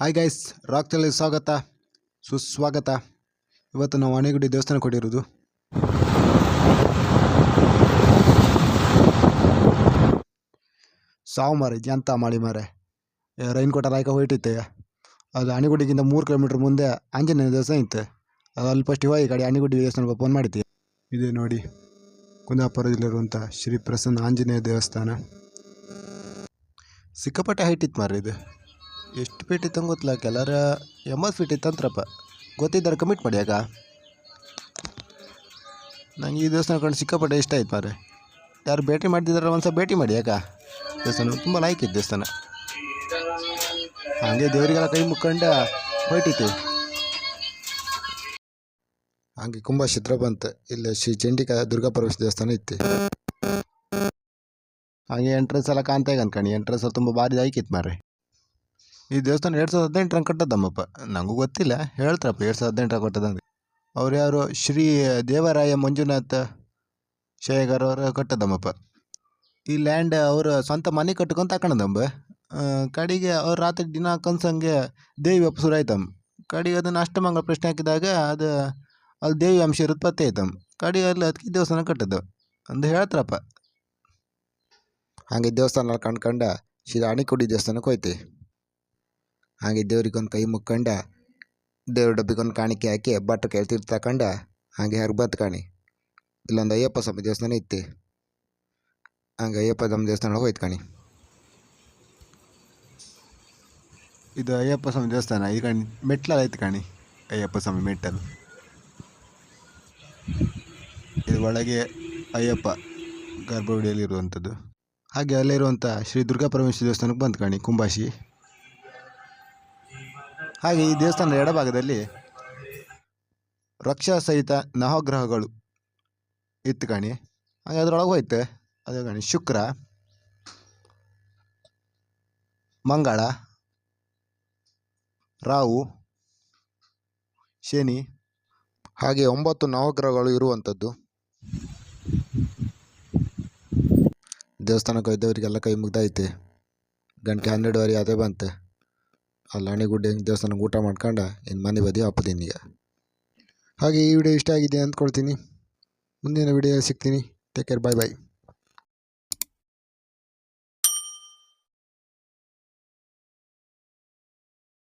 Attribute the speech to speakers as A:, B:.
A: Hi guys ರಾಕ್ತಲ್ಲಿ ಸ್ವಾಗತ. ಸುಸ್ವಾಗತ. ಇವತ್ತು ನಾವು ಆನೆಗುಡಿ ದೇವಸ್ಥಾನ ಕೊಟ್ಟಿರೋದು ಸಾವು ಮಾರಿ ಜಂತ ಮಾಡಿ ಮಾರೆ. ರೈನ್ ಕೋಟ ರಾಯ್ಕ ಹೊಯ್ಟಿತ್ತೆ ಅದು ಆನೆಗುಡಿಗಿಂತ ಮೂರು ಕಿಲೋಮೀಟ್ರ್ ಮುಂದೆ ಆಂಜನೇಯ ದೇವಸ್ಥಾನ ಇತ್ತು ಅದು ಅಲ್ಲಿ ಫಸ್ಟ್ ಇವಾಗ ಈ ಕಡೆ ಆನೆಗುಡಿ ದೇವಸ್ಥಾನಕ್ಕೆ ಫೋನ್ ಮಾಡಿದ್ದೆ. ಇದೆ ನೋಡಿ ಕುಂದಾಪುರದಲ್ಲಿರುವಂಥ ಶ್ರೀ ಪ್ರಸನ್ನ ಆಂಜನೇಯ ದೇವಸ್ಥಾನ. ಸಿಕ್ಕಾಪಟ್ಟೆ ಹೈಟ್ ಇತ್ತು ಮಾರ್ರೆ ಇದು. ಎಷ್ಟು ಫೀಟ್ ಇತ್ತು ಗೊತ್ತಿಲ್ಲ ಕೆಲರ ಎಂಬತ್ತು ಫೀಟ್ ಇತ್ತಂತ್ರಪ್ಪ ಗೊತ್ತಿದ್ದಾರೆ ಕಮಿಟ್ ಮಾಡಿ ಯಾಕ ನಂಗೆ ಈ ದೇವಸ್ಥಾನ ಕಂಡು ಸಿಕ್ಕಾಪಟ್ಟೆ ಇಷ್ಟ ಆಯ್ತು ಮಾರೆ ಯಾರು ಭೇಟಿ ಮಾಡ್ತಿದ್ದಾರೆ ಒಂದ್ಸಲ ಭೇಟಿ ಮಾಡಿ ಯಾಕ ದೇವಸ್ಥಾನ ತುಂಬ ಲೈಕ್ ಇತ್ತು ದೇವಸ್ಥಾನ. ಹಾಗೆ ದೇವರಿಗೆಲ್ಲ ಕೈ ಮುಕ್ಕೊಂಡ ಹೊಯ್ಟಿತ್ತು ಹಾಗೆ ಕುಂಭ ಚಿತ್ರ ಬಂತು. ಇಲ್ಲಿ ಶ್ರೀ ಚಂಡಿಕ ದುರ್ಗಾ ಪರಮೇಶ್ವರ ದೇವಸ್ಥಾನ ಇತ್ತು. ಹಾಗೆ ಎಂಟ್ರೆನ್ಸ್ ಎಲ್ಲ ಕಾಣ್ತಾ ಈಗ ಅನ್ಕಣಿ. ಎಂಟ್ರೆನ್ಸ್ ತುಂಬ ಭಾರಿ ಆಯ್ಕಿತ್ತು ಮಾರ್ರೆ. ಈ ದೇವಸ್ಥಾನ ಎರಡು ಸಾವಿರದ ಹದಿನೆಂಟರಂಗೆ ಕಟ್ಟದಮ್ಮಪ್ಪ ನನಗೂ ಗೊತ್ತಿಲ್ಲ. ಹೇಳ್ತಾರಪ್ಪ ಎರಡು ಸಾವಿರದ ಹದಿನೆಂಟರ ಕಟ್ಟದಂಗೆ. ಅವ್ರು ಯಾರು? ಶ್ರೀ ದೇವರಾಯ ಮಂಜುನಾಥ ಶೇಖರ್ ಅವರು ಕಟ್ಟದಮ್ಮಪ್ಪ ಈ ಲ್ಯಾಂಡ್ ಅವರು ಸ್ವಂತ ಮನೆ ಕಟ್ಕೊಂಡು ತಕೊಂಡದಮ್ಮ ಕಡೆಗೆ ಅವ್ರು ರಾತ್ರಿ ದಿನ ಕನ್ಸಂಗೆ ದೇವಿ ಅಪ್ಸುರ ಆಯ್ತಮ್ಮ ಕಡೆಗೆ ಅದನ್ನು ಅಷ್ಟಮಂಗಳ ಪ್ರಶ್ನೆ ಹಾಕಿದಾಗ ಅದು, ಅಲ್ಲಿ ದೇವಿ ಅಂಶ ಇರೋದು ಪತ್ತೆ ಆಯ್ತಮ್ಮ. ಕಡೆಗೆ ಅಲ್ಲಿ ಅದಕ್ಕೆ ದೇವಸ್ಥಾನ ಕಟ್ಟದ್ದು ಅಂದು ಹೇಳ್ತಾರಪ್ಪ. ಹಾಗೆ ದೇವಸ್ಥಾನ ಕಂಡ್ಕಂಡ ಶ್ರೀ ರಾಣಿಕುಡಿ ದೇವಸ್ಥಾನಕ್ಕೆ ಹೋಯ್ತೆ. ಹಾಗೆ ದೇವ್ರಿಗೊಂದು ಕೈ ಮುಕ್ಕೊಂಡ, ದೇವ್ರ ಡಬ್ಬಿಗೊಂದು ಕಾಣಿಕೆ ಹಾಕಿ ಭಟ್ರು ಕೇಳ್ತಿರ್ ತಕೊಂಡ ಹಾಗೆ ಯಾರು ಬತ್ ಕಾಣಿ. ಇಲ್ಲೊಂದು ಅಯ್ಯಪ್ಪ ಸ್ವಾಮಿ ದೇವಸ್ಥಾನ ಇತ್ತು. ಹಂಗೆ ಅಯ್ಯಪ್ಪ ಸ್ವಾಮಿ ದೇವಸ್ಥಾನ ಹೋಯ್ತು ಕಾಣಿ. ಇದು ಅಯ್ಯಪ್ಪ ಸ್ವಾಮಿ ದೇವಸ್ಥಾನ ಈ ಕಾಣಿ, ಮೆಟ್ಲಲ್ಲಿ ಐತೆ ಕಾಣಿ, ಅಯ್ಯಪ್ಪ ಸ್ವಾಮಿ ಮೆಟ್ಟಲು. ಇದು ಒಳಗೆ ಅಯ್ಯಪ್ಪ ಗರ್ಭಗುಡಿಯಲ್ಲಿರುವಂಥದ್ದು. ಹಾಗೆ ಅಲ್ಲಿರುವಂಥ ಶ್ರೀ ದುರ್ಗಾ ಪರಮೇಶ್ವರಿ ದೇವಸ್ಥಾನಕ್ಕೆ ಬಂತು ಕಾಣಿ ಕುಂಬಾಶಿ ಹಾಗೆ ಈ ದೇವಸ್ಥಾನದ ಎಡಭಾಗದಲ್ಲಿ ರಕ್ಷಾ ಸಹಿತ ನವಗ್ರಹಗಳು ಇತ್ತು ಕಾಣಿ. ಹಾಗೆ ಅದರೊಳಗೆ ಹೋಯ್ತು. ಅದೇ ಕಾಣಿ ಶುಕ್ರ, ಮಂಗಳ, ರಾಹು, ಶನಿ, ಹಾಗೆ ಒಂಬತ್ತು ನವಗ್ರಹಗಳು ಇರುವಂಥದ್ದು. ದೇವಸ್ಥಾನಕ್ಕೆ ಹೋಯ್ದವರಿಗೆಲ್ಲ ಕೈ ಮುಗ್ದೈತೆ ಗಂಟೆ ಹನ್ನೆರಡುವರೆ ಅದೇ ಬಂತೆ. ಅಲ್ಲಿ ಅಣೆಗುಡ್ಡೆ ದೇವಸ್ಥಾನಕ್ಕೆ ಊಟ ಮಾಡ್ಕೊಂಡು ಇನ್ನು ಮನೆ ಬದಿ ಹಪ್ಪದೀನಿ ಈಗ ಹಾಗೆ ಈ ವಿಡಿಯೋ ಇಷ್ಟ ಆಗಿದೆ ಅಂದ್ಕೊಳ್ತೀನಿ. ಮುಂದಿನ ವಿಡಿಯೋ ಸಿಗ್ತೀನಿ. ಟೇಕ್ ಕೇರ್ ಬಾಯ್ ಬಾಯ್